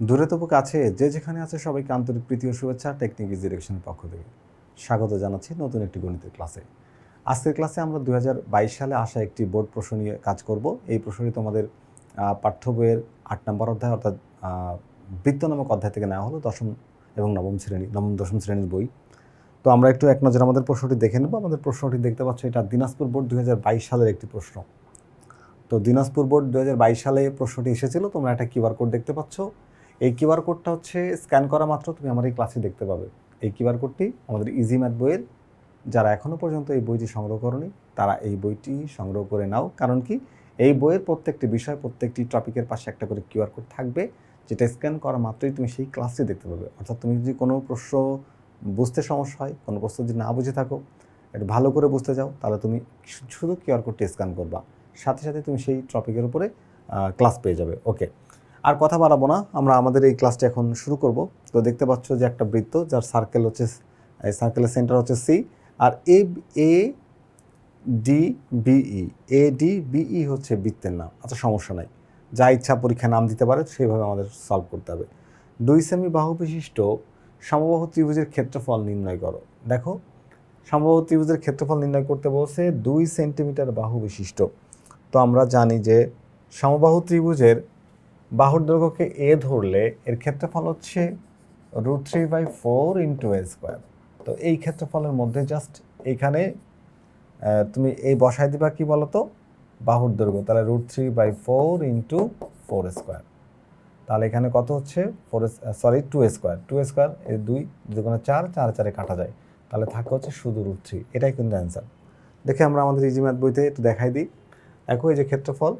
দূরে তবু কাছে, যে যেখানে আছে সবাইকে আন্তরিক প্রীতি ও শুভেচ্ছা টেকনিক ইজ ডিরেকশনের পক্ষ থেকে। স্বাগত জানাচ্ছি নতুন একটি গণিতের ক্লাসে। আজকের ক্লাসে আমরা দু হাজার বাইশ সালে আসা একটি বোর্ড প্রশ্ন নিয়ে কাজ করব। এই প্রশ্নটি তোমাদের পাঠ্য বইয়ের আট নম্বর অধ্যায় অর্থাৎ বৃত্ত নামক অধ্যায় থেকে নেওয়া হলো, দশম এবং নবম শ্রেণি, নবম, দশম শ্রেণির বই। তো আমরা একটু এক নজর আমাদের প্রশ্নটি দেখে নেব। আমাদের প্রশ্নটি দেখতে পাচ্ছ, এটা দিনাজপুর বোর্ড দুই হাজার বাইশ সালের একটি প্রশ্ন। তো দিনাজপুর বোর্ড দু হাজার বাইশ সালে প্রশ্নটি এসেছিল, তোমরা একটা কিউআর কোড দেখতে পাচ্ছ। এই কিউআর কোডটা হচ্ছে স্ক্যান করা মাত্র তুমি আমার এই ক্লাসে দেখতে পাবে। এই কিউআর কোডটি আমাদের ইজি ম্যাথ বইয়ের, যারা এখনও পর্যন্ত এই বইটি সংগ্রহ করনি, তারা এই বইটি সংগ্রহ করে নাও। কারণ কি? এই বইয়ের প্রত্যেকটি বিষয়, প্রত্যেকটি টপিকের পাশে একটা করে কিউআর কোড থাকবে, যেটা স্ক্যান করা মাত্রই তুমি সেই ক্লাসটি দেখতে পাবে। অর্থাৎ তুমি যদি কোনো প্রশ্ন বুঝতে সমস্যা হয়, কোনো প্রশ্ন যদি না বুঝে থাকো, একটু ভালো করে বুঝতে যাও, তাহলে তুমি শুধু কিউআর কোডটি স্ক্যান করবা। সাথে সাথে তুমি সেই টপিকের উপরে ক্লাস পেয়ে যাবে। ওকে। আর কথা বাড়াবো না, আমরা আমাদের এই ক্লাসটা এখন শুরু করব। তো দেখতে পাচ্ছ যে একটা বৃত্ত, যার সার্কেল হচ্ছে এই সার্কেলের সেন্টার হচ্ছে C R A A D B E A D B E হচ্ছে বৃত্তের নাম। আচ্ছা সমস্যা নাই। যা ইচ্ছা পরীক্ষা নাম দিতে পারে, সেইভাবে আমাদের সলভ করতে হবে। দুই সেমি বাহু বিশিষ্ট সমবাহু ত্রিভুজের ক্ষেত্রফল নির্ণয় করো। দেখো, সমবাহু ত্রিভুজের ক্ষেত্রফল নির্ণয় করতে বলছে দুই সেন্টিমিটার বাহু বিশিষ্ট। তো আমরা জানি যে সমবাহু ত্রিভুজের বাহুর দৈর্ঘ্যকে এ ধরলে এর ক্ষেত্রফল হচ্ছে root three by four into A square. তো এই ক্ষেত্রফলের মধ্যে জাস্ট এইখানে আহ, তুমি এই বসায় দিবা কি বলতো? বাহুর দৈর্ঘ্য তাহলে root three by four into four square. তাহলে এখানে কত হচ্ছে? Four sorry two square. Two square এর দুই দুগুণে চার চার চারে কাটা যায়। তাহলে থাকে হচ্ছে শুধু রুট থ্রি। এটাই কিন্তু অ্যান্সার। দেখে আমরা আমাদের ইজি ম্যাথ বইতে একটু দেখাই দিই। একই যে ক্ষেত্রফল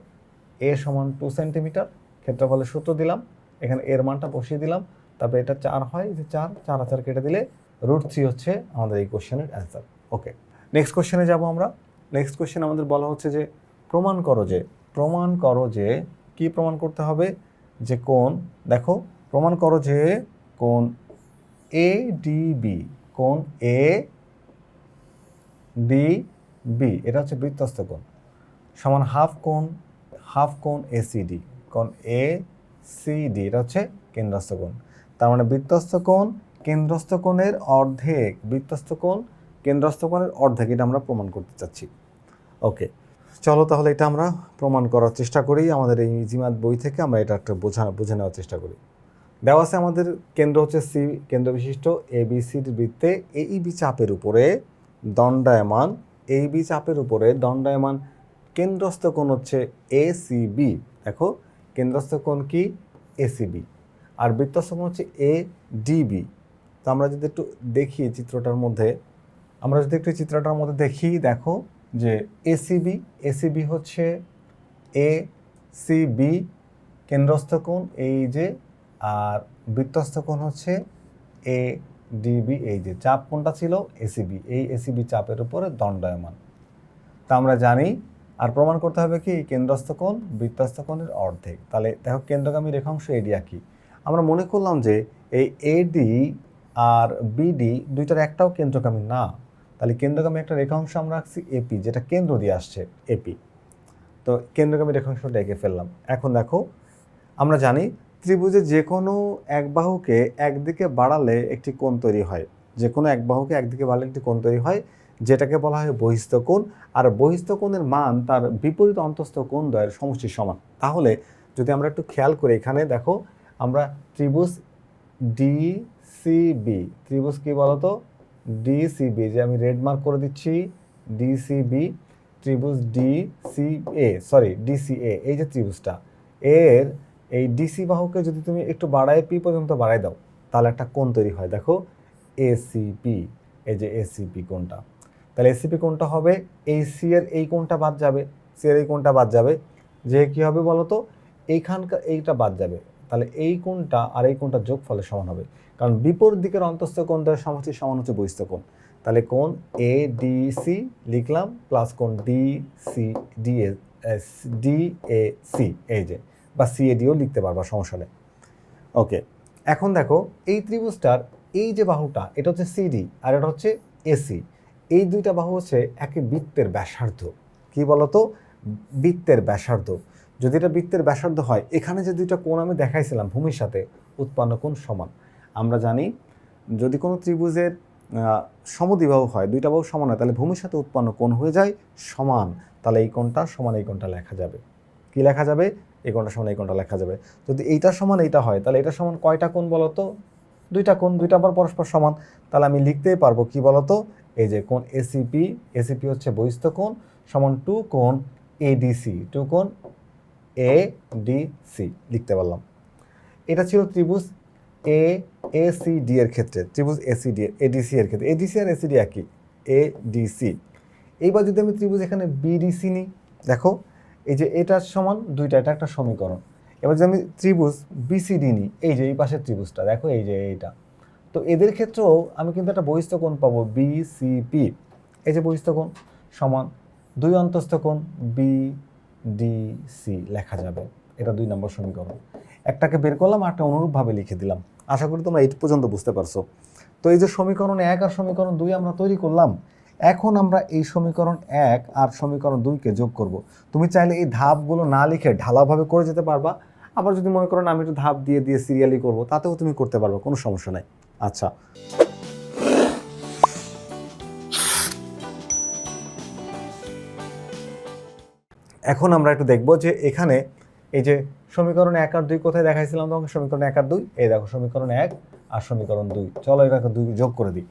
এ সমান টু সেন্টিমিটার ক্ষেত্রফলের সূত্র দিলাম, এখানে এর মানটা বসিয়ে দিলাম, তারপরে এটা চার হয় যে চার চার আর চার কেটে দিলে রুট থ্রি হচ্ছে আমাদের এই কোশ্চেনের অ্যান্সার ওকে নেক্সট কোশ্চেনে যাব আমরা। নেক্সট কোশ্চেন আমাদের বলা হচ্ছে যে, প্রমাণ করো যে, প্রমাণ করো যে, কি প্রমাণ করতে হবে? যে কোন দেখো, প্রমাণ করো যে কোন এ ডি বি কোন এ ডি বি এটা হচ্ছে বৃত্তস্থ কোণ, সমান হাফ কোণ হাফ কোণ এসিডি কোণ এ সি ডি এটা হচ্ছে কেন্দ্রস্থ কোণ। তার মানে বৃত্তস্থ কোণ, কেন্দ্রস্থ কোণের অর্ধেক বৃত্তস্থ কোণ, কেন্দ্রস্থ কোণের অর্ধেক, এটা আমরা প্রমাণ করতে চাচ্ছি। ওকে চলো তাহলে এটা আমরা প্রমাণ করার চেষ্টা করি। আমাদের এই জিমাত বই থেকে আমরা এটা একটা বোঝা, বুঝে নেওয়ার চেষ্টা করি। দেওয়া আছে আমাদের কেন্দ্র হচ্ছে সি কেন্দ্র বিশিষ্ট এ বি সির বৃত্তে এই বি চাপের উপরে দণ্ডায়মান এই বি চাপের উপরে দণ্ডায়মান কেন্দ্রস্থ কোণ হচ্ছে এ সি বি দেখো কেন্দ্রস্থ কোণ কি? এসিবি আর বৃত্তস্থ কোণ হচ্ছে এ ডিবি তো আমরা যদি একটু দেখি চিত্রটার মধ্যে, আমরা যদি একটু চিত্রটার মধ্যে দেখি, দেখো যে এসিবি এসিবি হচ্ছে এ সিবি কেন্দ্রস্থ কোণ, এই যে, আর বৃত্তস্থ কোণ হচ্ছে এ ডিবি এই যে, চাপ কোনটা ছিল এসিবি এই এসিবি চাপের উপরে দণ্ডায়মান। তা আমরা জানি আর প্রমাণ করতে হবে কি, কেন্দ্রস্থ কোণ, বৃত্তস্থ কোণের অর্ধেক। তাহলে দেখো কেন্দ্রগামী রেখাংশ এডি আঁকি আমরা মনে করলাম যে এই এডি আর বিডি দুইটার একটাও কেন্দ্রগামী না। তাহলে কেন্দ্রগামী একটা রেখাংশ আমরা রাখছি এপি যেটা কেন্দ্র দিয়ে আসছে এপি তো কেন্দ্রগামী রেখাংশটা এঁকে ফেললাম। এখন দেখো, আমরা জানি ত্রিভুজে যে কোনো এক বাহুকে একদিকে বাড়ালে একটি কোণ তৈরি হয়। যে কোনো এক বাহুকে একদিকে বাড়ালে একটি কোণ তৈরি হয়। যেটাকে বলা হয় বহিস্থ কোণ। আর বহিস্থ কোণের মান তার বিপরীত অন্তস্থ কোণ দ্বয়ের সমষ্টির সমান। তাহলে যদি আমরা একটু খেয়াল করি এখানে, দেখো, আমরা ত্রিভুজ ডিসিবি ত্রিভুজ কি বলতো? ডিসিবি যে আমি রেড মার্ক করে দিচ্ছি ডিসিবি ত্রিভুজ এ সরি ডিসিএ এই যে ত্রিভুজটা। এর এই ডিসি বাহুকে যদি তুমি একটু বাড়ায় পি পর্যন্ত বাড়ায় দাও, তাহলে একটা কোণ তৈরি হয়। দেখো এসিপি এই যে এসিপি কোণটা। তাহলে এসিপি কোনটা হবে? এই সি এর এই কোনটা বাদ যাবে? সি এর এই কোনটা বাদ যাবে? যে কি হবে বলো তো এইখানকার এইটা বাদ যাবে। তাহলে এই কোণটা আর এই কোণটা যোগ ফলে সমান হবে? কারণ বিপরীত দিকের অন্তস্থ কোণ দ্বয়ের সমষ্টি সমান হচ্ছে বহিস্থ কোণ। তাহলে কোণ এ ডি সি লিখলাম প্লাস কোণ D C D A D A C এই যে। বা সি এ ডিও লিখতে পারবা, সমস্যা নেই। ওকে এখন দেখো, এই ত্রিভুজটার এই যে বাহুটা, এটা হচ্ছে সিডি আর এটা হচ্ছে এসি এই দুইটা বাহু হচ্ছে একই বৃত্তের ব্যাসার্ধ। কি বলতো? বৃত্তের ব্যাসার্ধ। যদি এটা বৃত্তের ব্যাসার্ধ হয় এখানে যে দুইটা কোণ আমি দেখাইছিলাম ভূমির সাথে উৎপন্ন কোণ সমান। আমরা জানি যদি কোনো ত্রিভুজের আহ, সমদ্বিবাহু হয় দুইটা বাহু সমান হয় তাহলে ভূমির সাথে উৎপন্ন কোণ হয়ে যায় সমান। তাহলে এই কোণটা সমান এই কোণটা লেখা যাবে। কি লেখা যাবে? এই কোণটা সমান এই কোণটা লেখা যাবে। যদি এইটা সমান এইটা হয় তাহলে এটা সমান কয়টা কোণ বলো তো দুইটা কোণ দুইটা আবার পরস্পর সমান। তাহলে আমি লিখতেই পারব কি বলতো? এই যে কোণ এসিপি এসিপি হচ্ছে বহিস্থ কোণ সমান টু কোণ এডিসি টু কোণ এ ডি সি লিখতে পারলাম। এটা ছিল ত্রিভুজ এ এ সি ডি এর ক্ষেত্রে, ত্রিভুজ এসিডি এডিসি এর ক্ষেত্রে। এডিসি আর এসিডি একই এ ডি সি এইবার যদি আমি ত্রিভুজ এখানে বিডিসি নিই, দেখো, এই যে এটার সমান দুইটা, এটা একটা সমীকরণ। এবার যদি আমি ত্রিভুজ বিসিডি নিই, এই যে এই পাশের ত্রিভুজটা, দেখো, এই যে এইটা। তো এদের ক্ষেত্রেও আমি কিন্তু একটা বহিস্থ কোণ পাবো বিসিপি এই যে বহিস্থ কোণ সমান দুই অন্তস্থ কোণ বি ডি সি লেখা যাবে। এটা দুই নম্বর সমীকরণ। একটাকে বের করলাম একটা অনুরূপভাবে লিখে দিলাম। আশা করি তোমরা এই পর্যন্ত বুঝতে পারছ। তো এই যে সমীকরণ এক আর সমীকরণ দুই আমরা তৈরি করলাম, এখন আমরা এই সমীকরণ এক আর সমীকরণ দুইকে যোগ করব। তুমি চাইলে এই ধাপগুলো না লিখে ঢালাভাবে করে যেতে পারবা। আবার যদি মনে করো না, আমি একটু ধাপ দিয়ে দিয়ে সিরিয়ালি করব, তাতেও তুমি করতে পারবে, কোনো সমস্যা নাই। আচ্ছা। এখন আমরা একটু দেখব যে এখানে এই যে সমীকরণ এক আর দুই কোথায় দেখাইছিলাম তোমাকে? সমীকরণ এক আর দুই? এই দেখো, সমীকরণ এক আর সমীকরণ দুই। চলো এটাকে দুই যোগ করে দিই।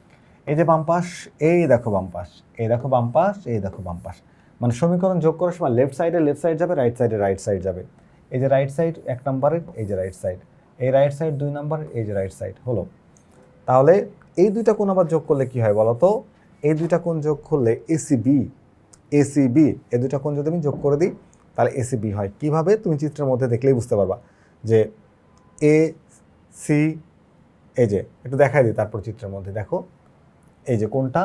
এই যে বাম পাশ, এই দেখো বাম পাশ। এই দেখো বাম পাশ, এই দেখো বাম পাশ। মানে সমীকরণ যোগ করার সময় লেফট সাইডে লেফট সাইড যাবে রাইট সাইডে রাইট সাইড যাবে। এই যে রাইট সাইড এক নম্বরের এই যে রাইট সাইড এই রাইট সাইড দুই নম্বরের এই যে রাইট সাইড হলো? তাহলে এই দুইটা কোণ আবার যোগ করলে কি হয় বলো তো এই দুইটা কোণ যোগ করলে এসিবি এসিবি এই দুইটা কোণ যদি আমি যোগ করে দিই, তাহলে এসিবি হয়। কীভাবে? তুমি চিত্রের মধ্যে দেখলেই বুঝতে পারবা যে এ সি এই যে, একটু দেখাই দিই তারপর চিত্রের মধ্যে। দেখো, এই যে কোনটা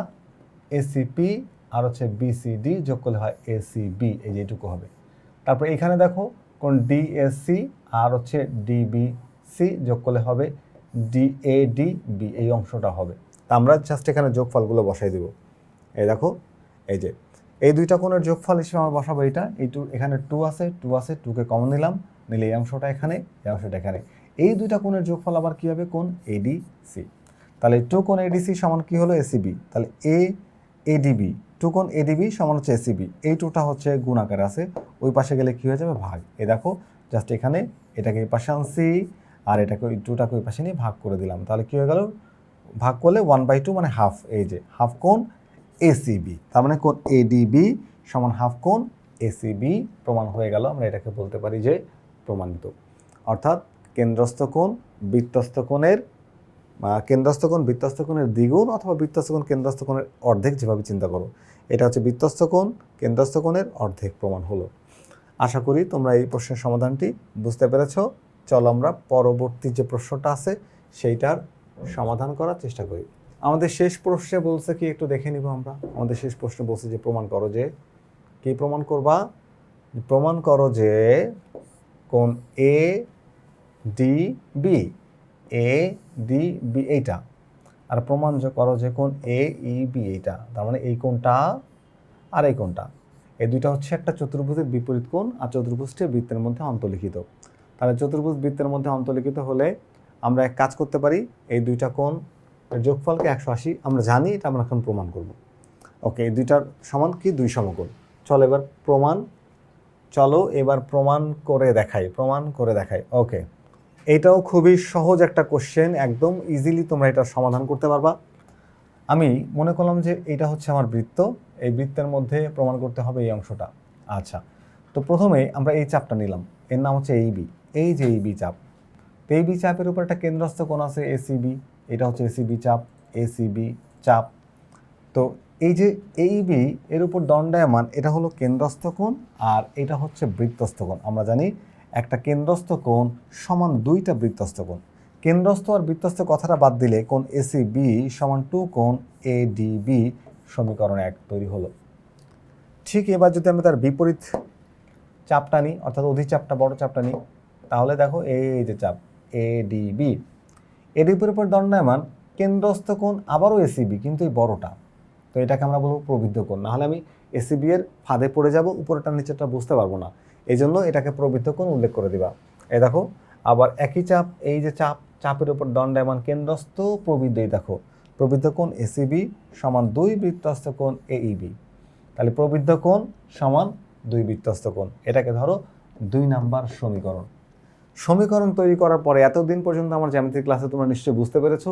এসিপি আর হচ্ছে বিসিডি যোগ করলে হয় এসিবি এই যে এটুকু হবে। তারপর এখানে দেখো কোন ডিএসসি আর হচ্ছে ডিবিসি যোগ করলে হবে ডিএডিবি এই অংশটা হবে। তা আমরা জাস্ট এখানে যোগফলগুলো বসাই দিব। এই দেখো, এই যে, এই দুইটা কোণের যোগফল হিসেবে আমরা বসাবো এটা এই টু এখানে টু আছে টু আছে টুকে কমন নিলাম, নিলে এই অংশটা এখানে, এই অংশটা এখানে। এই দুইটা কোণের যোগফল আবার কী হবে? কোণ এডিসি তাহলে টু কোণ এডিসি সমান কি হলো? এসিবি তাহলে এ এডিবি টু কোণ এডিবি সমান হচ্ছে এসিবি এই টুটা হচ্ছে গুণ আকারে আছে, ওই পাশে গেলে কি হয়ে যাবে? ভাগ। এ দেখো জাস্ট এখানে, এটাকে এই পাশে আনছি আর এটাকে ওই টুটাকে ওই পাশে নিয়ে ভাগ করে দিলাম। তাহলে কী হয়ে গেল? ভাগ করলে ওয়ান বাই টু মানে হাফ এই যে হাফ কোণ এসিবি তার মানে কোণ এডিবি সমান হাফ কোণ এসিবি প্রমাণ হয়ে গেল। আমরা এটাকে বলতে পারি যে প্রমাণিত। অর্থাৎ কেন্দ্রস্থ কোণ বৃত্তস্থ কোণের কেন্দ্রস্থ কোণ বৃত্তস্থ কোণের দ্বিগুণ অথবা বৃত্তস্থ কোণ কেন্দ্রস্থ কোণের অর্ধেক যেভাবে চিন্তা করো। এটা হচ্ছে বৃত্তস্থ কোণ, কেন্দ্রস্থ কোণের অর্ধেক প্রমাণ হলো। আশা করি তোমরা এই প্রশ্নের সমাধানটি বুঝতে পেরেছ। চলো আমরা পরবর্তী যে প্রশ্নটা আছে, সেইটার সমাধান করার চেষ্টা করি। আমাদের শেষ প্রশ্নে বলছে কি, একটু দেখে নিব আমরা। আমাদের শেষ প্রশ্নে বলছে যে, প্রমাণ করো যে, কি প্রমাণ করবা? প্রমাণ করো যে, কোন A D B A D B এইটা। আর প্রমাণ করো যে, কোন এ ই বি এইটা। তার মানে এই কোনটা আর এই কোনটা। এই দুইটা হচ্ছে একটা চতুর্ভুজের বিপরীত কোণ আর চতুর্ভুজটি বৃত্তের মধ্যে অন্তর্লিখিত। তাহলে চতুর্ভুজ বৃত্তের মধ্যে অন্তর্লিখিত হলে আমরা এক কাজ করতে পারি, এই দুইটা কোণ যোগফলকে একশো আশি, আমরা জানি এটা আমরা এখন প্রমাণ করব। ওকে, এই দুইটার সমান কি? দুই সমকোণ। চলো এবার প্রমাণ, চলো এবার প্রমাণ করে দেখাই, প্রমাণ করে দেখাই। ওকে, এটাও খুবই সহজ একটা কোশ্চেন একদম ইজিলি তোমরা এটার সমাধান করতে পারবা। আমি মনে করলাম যে এটা হচ্ছে আমার বৃত্ত, এই বৃত্তের মধ্যে প্রমাণ করতে হবে এই অংশটা। আচ্ছা তো প্রথমে আমরা এই চাপটা নিলাম, এর নাম হচ্ছে এই বি এই যে এই বি চাপ তো এই চাপের উপর একটা কেন্দ্রস্থ কোণ আছে এসিবি এটা হচ্ছে এসিবি চাপ এসিবি চাপ। তো এই যে এই বি এর উপর দণ্ডায়মান, এটা হলো কেন্দ্রস্থ কোণ আর এটা হচ্ছে বৃত্তস্থ কোণ। আমরা জানি একটা কেন্দ্রস্থ কোণ সমান দুইটা বৃত্তস্থ কোণ। কেন্দ্রস্থ আর বৃত্তস্থ কথাটা বাদ দিলে কোণ এসি বি সমান টু কোণ এ ডি বি সমীকরণ এক তৈরি হলো। ঠিক এবার যদি আমি তার বিপরীত চাপটা নিই, অর্থাৎ অধিচাপটা, বড় চাপটা নিই তাহলে দেখো এই যে চাপ এ ডি বি এডিপির উপর দণ্ডায়মান, কেন্দ্রস্থ কোণ আবারও এসিবি কিন্তু এই বড়টা। তো এটাকে আমরা বলব প্রবৃদ্ধ কোণ। নাহলে আমি এসিবি এর ফাঁদে পড়ে যাব উপরেটা নিচেরটা বুঝতে পারব না। এই জন্য এটাকে প্রবৃদ্ধ কোণ উল্লেখ করে দিবা। এ দেখো, আবার একই চাপ, এই যে চাপ, চাপের উপর দণ্ডায়মান কেন্দ্রস্থ, প্রবৃদ্ধ, এই দেখো। প্রবৃদ্ধ কোণ এসিবি সমান দুই বৃত্তস্থ কোণ এইবি তাহলে প্রবৃদ্ধ কোণ সমান দুই বৃত্তস্থ কোণ। এটাকে ধরো দুই নাম্বার সমীকরণ। সমীকরণ তৈরি করার পরে, এতদিন পর্যন্ত আমার জ্যামিতিক ক্লাসে তোমরা নিশ্চয়ই বুঝতে পেরেছ,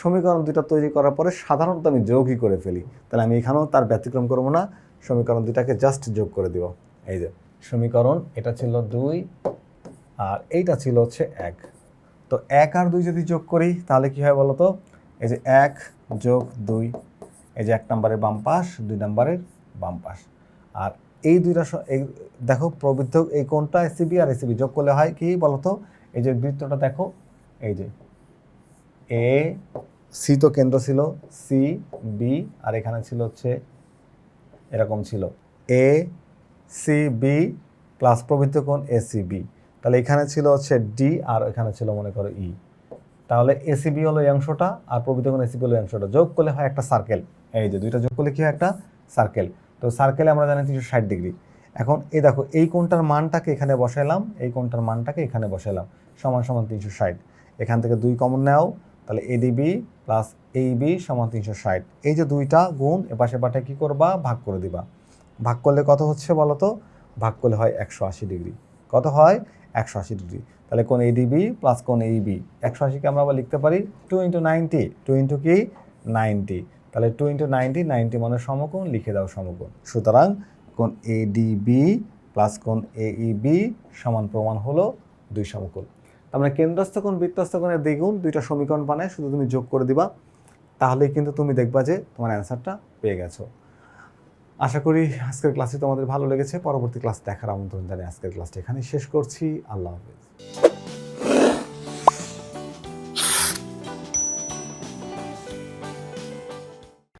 সমীকরণ দুইটা তৈরি করার পরে সাধারণত আমি যোগই করে ফেলি। তাহলে আমি এখানেও তার ব্যতিক্রম করব না, সমীকরণ দুইটাকে জাস্ট যোগ করে দিব। এই যে, সমীকরণ, এটা ছিল দুই, আর এইটা ছিল হচ্ছে এক। তো এক আর দুই যদি যোগ করি, তাহলে কি হয় বলো তো এই যে এক যোগ দুই, এই যে এক নম্বরের বাম পাশ, দুই নম্বরের বাম পাশ। আর এই দুইটা দেখো, প্রবৃদ্ধ এই কোনটা এসিবি আর এসিবি যোগ করলে হয় কি বলতো? এই যে বৃত্তটা দেখো, এই যে এ সি তো কেন্দ্র ছিল সি বি আর এখানে ছিল হচ্ছে এরকম ছিল। এ সি বি প্লাস প্রবৃত্ত কোণ এ সি বি তাহলে এখানে ছিল হচ্ছে ডি আর এখানে ছিল মনে করো ই তাহলে এসিবি হলো এই অংশটা আর প্রবৃত্ত কোণ এসিবি হলো অংশটা। যোগ করলে হয় একটা সার্কেল এই যে দুইটা যোগ করলে কি হয়? একটা সার্কেল তো সার্কেলে আমরা জানি তিনশো ষাট ডিগ্রি এখন এই দেখো, এই কোণটার মানটাকে এখানে বসাইলাম, এই কোণটার মানটাকে এখানে বসাইলাম, সমান সমান তিনশো ষাট। এখান থেকে দুই কমন নাও, তাহলে এডিবি প্লাস এইবি সমান তিনশো ষাট। এই যে দুইটা গুণ, এপাশে পাঠে কী করবা? ভাগ করে দিবা। ভাগ করলে কত হচ্ছে বলো তো ভাগ করলে হয় একশো আশি ডিগ্রি কত হয়? একশো আশি ডিগ্রি তাহলে কোন এডিবি প্লাস কোন এইবি একশো আশিকে আমরা আবার লিখতে পারি two into ninety two into কি? নাইনটি তাহলে টু ইন্টু নাইনটি নাইনটি মানে সমকোণ, লিখে দাও সমকোণ। সুতরাং কোন এডিবি প্লাস কোন এ ই বি সমান প্রমাণ হলো দুই সমকোণ। আমরা কেন্দ্রস্থ কোণ, বৃত্তস্থ কোণের দ্বিগুণ, দুইটা সমীকরণ বানায় শুধু তুমি যোগ করে দিবা তাহলেই কিন্তু তুমি দেখবা যে তোমার অ্যান্সারটা পেয়ে গেছো। আশা করি আজকের ক্লাসে তোমাদের ভালো লেগেছে। পরবর্তী ক্লাস দেখার আমন্ত্রণ জানিয়ে আজকের ক্লাসটা এখানেই শেষ করছি। আল্লাহ হাফেজ।